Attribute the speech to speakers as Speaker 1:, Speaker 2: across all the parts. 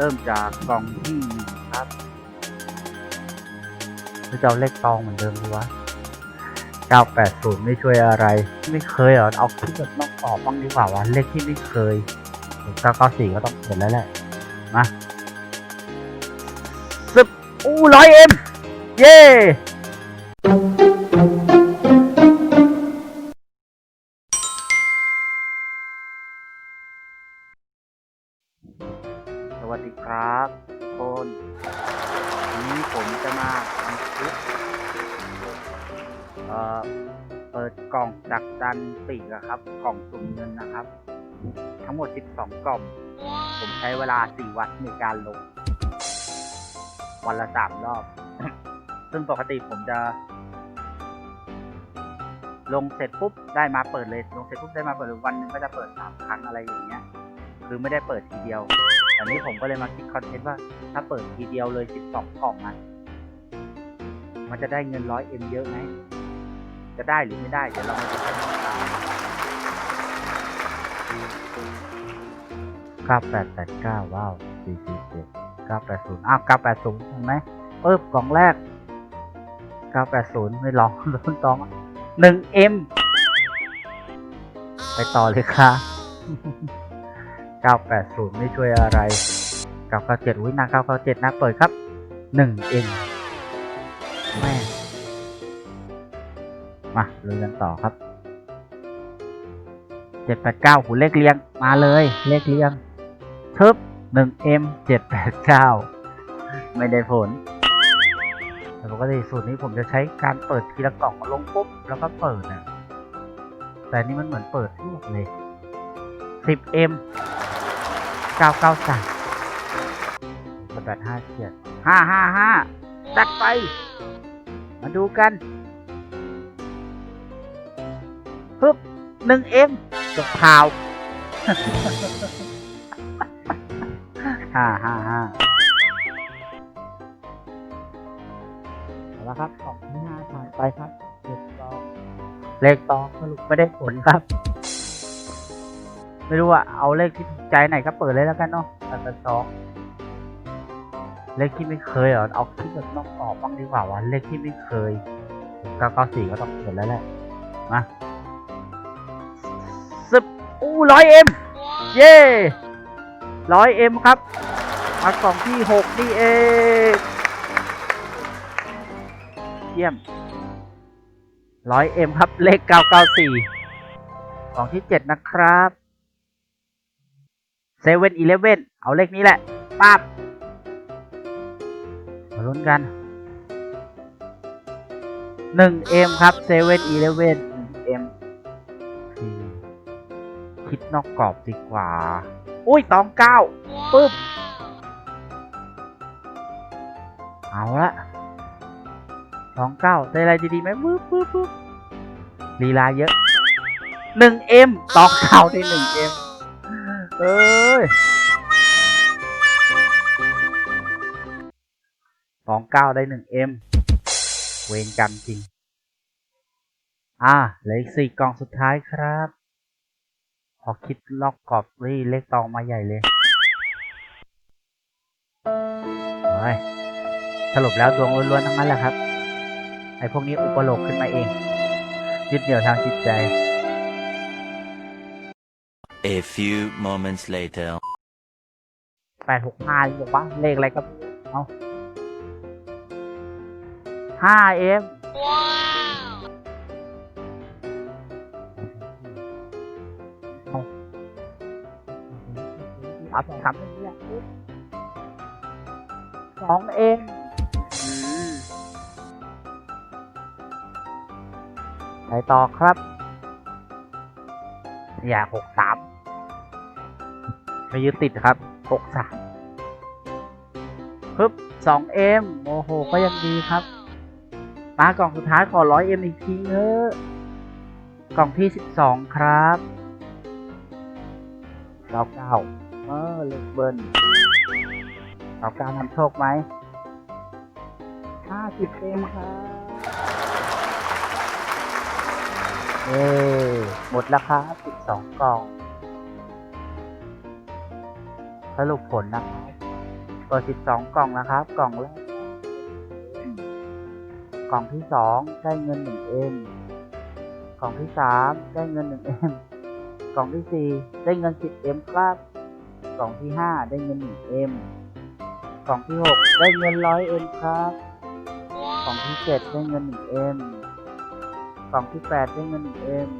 Speaker 1: เริ่มจากกล่องที่หนึ่งครับหรือจะเอาเลขตองเหมือนเดิมดีวะ980 ไม่ช่วยอะไร ไม่เคยเหรอ เอาที่แบบนอกกรอบบ้างดีกว่าวะเลขที่ไม่เคย 994 ก็ต้องเปิดแล้วแหละ มาสิบอู้ร้อยเอ็มเย้ส วัสดีครับทุกคนวันนี้ผมจะมาทำคลิปเอ่อเปิดกล่องจากดันปีกอะครับ กล่องสุ่มเงินนะครับ ทั้งหมด 12 กล่อง ผมใช้เวลา 4 วันในการลง วันละ 3 รอบ ซึ่งปกติผมจะ ลงเสร็จปุ๊บได้มาเปิดเลย ลงเสร็จปุ๊บได้มาเปิดเลยวันหนึงก็จะเปิด 3 ครั้งอะไรอย่างเงี้ย คือไม่ได้เปิดทีเดียว อันนี้ผมก็เลยมาคิดคอนเทนต์ว่าถ้าเปิดทีเดียวเลย 12 กล่องนะมันจะได้เงินร้อยเอ็มเยอะไหมจะได้หรือไม่ได้ เดี๋ยวเรามาดูกันเก้าแปดแปดเก้าว้าวสี่สี่เจ็ดเก้าแปดศูนย์อ้าวเก้าแปดศูนย์เห็นไหมปึ๊บกล่องแรกเก้าแปดศูนย์ไม่ลองลุ้นตองหนึ่งเอ็มไปต่อเลยค่ะ 980 ไม่ช่วยอะไร 997 อุ้ยนา997นะเปิดครับ1เองแม่มาเลยกันต่อครับ 789หูเลขเรียงมาเลย เลขเรียงทึบ 1M 789 ไม่ได้ผลแต่ปกติสูตรนี้ผมจะใช้การเปิดทีละกล่องลงปุ๊บ แล้วก็เปิดนะแต่นี่มันเหมือนเปิดรวดเลย 10M เก้าเก้าสามแปดห้าเจ็ดห้าห้าห้าจัดไป มาดูกันปึ๊บหนึ่งเอ็มจบข่าวห้าห้าห้าเอาละครับของที่ห้าผ่านไปครับเลขตองเลขตองสรุปไม่ได้ผลครับ ไม่รู้อะเอาเลขที่ถูกใจไหนก็เปิดเลยแล้วกันเนาะอันสองเลขที่ไม่เคยเหรอเอาที่แบบนอกกรอบบ้างดีกว่าวะเลขที่ไม่เคยเก้าเก้าสี่ก็ต้องเปิดแล้วแหละมาสิบอู้ร้อยเอ็มเย่ร้อยเอ็มครับมากล่องที่หกนี่เองเยี่ยมร้อยเอ็มครับเลขเก้าเก้าสี่กล่องที่เจ็ดนะครับ เซเว่นอีเลฟเว่นเอาเลขนี้แหละป้าบมาลุ้นกันหนึ่งเอ็มครับเซเว่นอีเลฟเว่นหนึ่งเอ็มคิดนอกกรอบดีกว่า อุ้ยตองเก้าปึ๊บ เอาละสองเก้าได้อะไรดีๆไหมปึ๊บปึ๊บปึ๊บลีลาเยอะหนึ่งเอ็มตองเก้าได้หนึ่ง เอ้ยสองเก้าได้หนึ่งเอ็มเวรกรรมจริง อ่าเหลืออีกสี่กล่องสุดท้ายครับ พอคิดล็อกกรอบนี่เลขตองมาใหญ่เลยเฮ้ยสรุปแล้วดวงล้วนๆทั้งนั้นแหละครับ ไอ้พวกนี้อุปโลกขึ้นมาเองยึดเหนี่ยวทางจิตใจ
Speaker 2: A few moments later.
Speaker 1: แปดหกห้าบอกว่าเลขอะไรก็ไม่รู้เอาห้าเอ็มเอาอัพทำอางนี้แหละสองเอ็มไปต่อครับ อย่าหกสามไม่ยึดติดครับหกสามปึ๊บสองเอ็มโอ้โห ก็ยังดีครับ มากล่องสุดท้ายขอร้อยเอ็มอีกทีเถอะกล่องที่สิบสองครับเก้าเก้าเออเล็กเบิร์นเก้าเก้านำโชคไหมห้าสิบเอ็มครับเอ้ หมดแล้วครับสิบสองกล่อง สรุปผลนะครับเปิดสิบสองกล่องนะครับ กล่องแรก กล่องที่สองได้เงินหนึ่งเอ็มกล่องที่สามได้เงินหนึ่งเอ็มกล่องที่สี่ได้เงินสิบเอ็มครับ กล่องที่ห้าได้เงินหนึ่งเอ็มกล่องที่หกได้เงินร้อยเอ็มครับ กล่องที่เจ็ดได้เงินหนึ่งเอ็มกล่องที่แปดได้เงินหนึ่งเอ็ม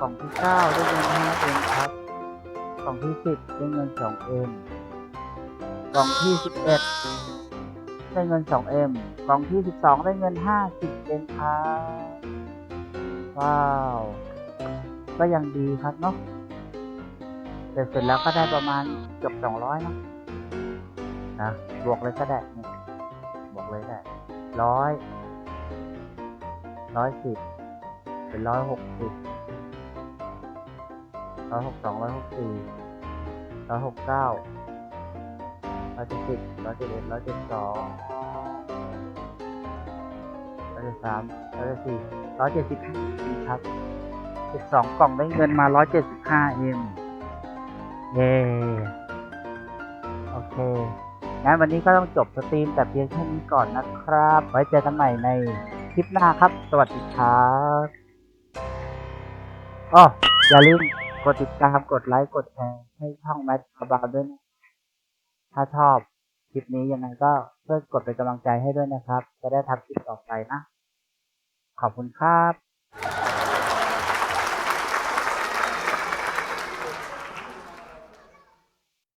Speaker 1: กล่องที่เก้าได้เงินห้าเอ็มครับกล่องที่สิบได้เงินสองเอ็มกล่องที่สิบเอ็ดได้เงินสองเอ็มกล่องที่สิบสองได้เงินห้าสิบเอ็มครับว้าว ก็ยังดีครับเนาะเสร็จเสร็จแล้วก็ได้ประมาณเกือบสองร้อยเนาะนะบวกเลยก็ได้นี่บวกเลยได้ร้อยร้อยสิบเป็นร้อยหกสิบ ร้อยหกสองร้อยหกสี่ร้อยหกเก้าร้อยเจ็ดสิบร้อยเจ็ดเอ็ดร้อยเจ็ดสองร้อยเจ็ดสามร้อยเจ็ดสี่ร้อยเจ็ดสิบครับสิบสองกล่องได้เงินมาร้อยเจ็ดสิบห้าเอ็มเย้โอเคงั้นวันนี้ก็ต้องจบสตรีมแต่เพียงแค่นี้ก่อนนะครับ ไว้เจอกันใหม่ในคลิปหน้าครับ สวัสดีครับอ๋ออย่าลืม กดติดตามกดไลค์กดแชร์ให้ช่องแมทบาบาด้วยนะถ้าชอบคลิปนี้ยังไงก็ช่วยกดเป็นกำลังใจให้ด้วยนะครับ จะได้ทำคลิปต่อไปนะ ขอบคุณครับ